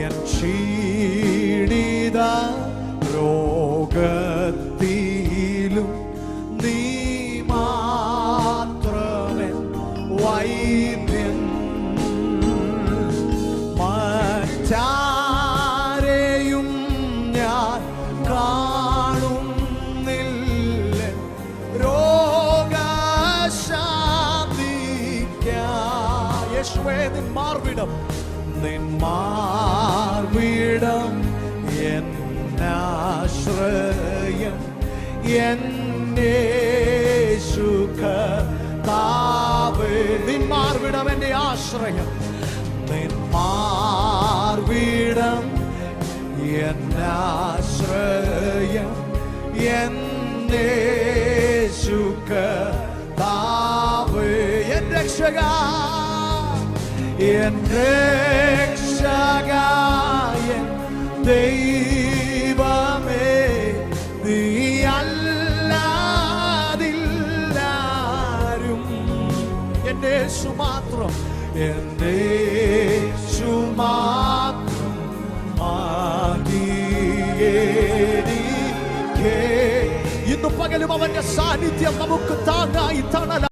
N ക്ഷീണിത രോഗത്തിലും നീ മാത്രമേ വൈദ്യൻ മറ്റാരെയും ഞാൻ കാണുന്നില്ല. രോഗശാന്തിക്കായി യേശുവേ നിൻ മാർവിടം നിൻ മാർവിടം എന്നാശ്രയം എന്നെ സുഖ മാർവിടം എന്റെ ആശ്രയം. നിന്മാർവിടം എന്നാശ്രയം എന്നെ എന്നേശുഖ താവേ എൻ രക്ഷക എൻ രക്ഷക എൻ ദൈവമേ നീ അല്ലാതില്ലാരും എന്റെ യേശു മാത്രം എന്റെ യേശു മാത്രം മതിയെനിക്ക് ഇന്ന് പകലും അവന്റെ സാന്നിധ്യം നമുക്ക് താങ്ങായി തണല